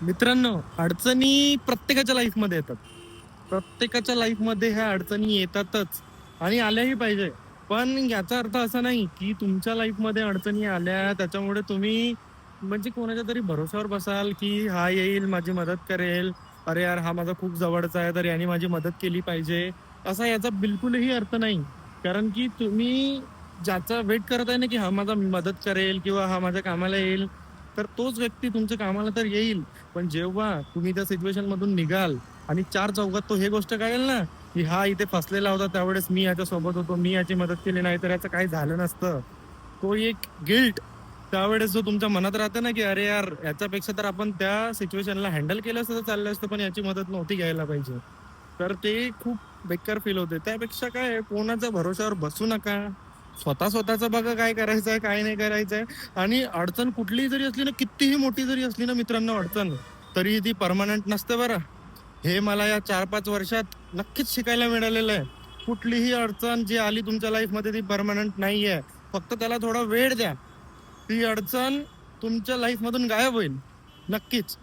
मित्रांनो अडचणी प्रत्येकाच्या लाईफमध्ये येतात. प्रत्येकाच्या लाईफमध्ये ह्या अडचणी येतातच आणि आल्याही पाहिजे. पण याचा अर्थ असा नाही की तुमच्या लाईफमध्ये अडचणी आल्या त्याच्यामुळे तुम्ही म्हणजे कोणाच्या तरी भरोश्यावर बसाल की हा येईल माझी मदत करेल. अरे यार हा माझा खूप जवळचा आहे तर याने माझी मदत केली पाहिजे. असा याचा बिलकुलही अर्थ नाही. कारण की तुम्ही ज्याचा वेट करत आहे ना की हा माझा मदत करेल किंवा हा माझ्या कामाला येईल तर तोच व्यक्ती तुमच्या कामाला तर येईल. पण जेव्हा तुम्ही त्या सिच्युएशन मधून निघाल आणि चार चौकात तो हे गोष्ट कळेल ना की हा इथे फसलेला होता त्यावेळेस मी याच्या सोबत होतो मी याची मदत केली नाही तर याचं काही झालं नसतं. तो एक गिल्ट त्यावेळेस जो तुमच्या मनात राहते ना की अरे यार याच्यापेक्षा तर आपण त्या सिच्युएशनला हँडल केलं असतं तर चाललं असतं पण याची मदत नव्हती घ्यायला पाहिजे. तर ते खूप बेकार फील होते. त्यापेक्षा काय कोणाच्या भरोशावर बसू नका. स्वतः स्वतःचं बघा काय करायचं आहे काय नाही करायचं आहे आणि अडचण कुठलीही जरी असली ना कितीही मोठी जरी असली ना मित्रांनो अडचण. तरी ती परमनंट नसते बरं. हे मला या चार पाच वर्षात नक्कीच शिकायला मिळालेलं आहे. कुठलीही अडचण जी आली तुमच्या लाईफमध्ये ती परमनंट नाही आहे फक्त त्याला थोडा वेळ द्या. ती अडचण तुमच्या लाईफमधून गायब होईल. नक्कीच.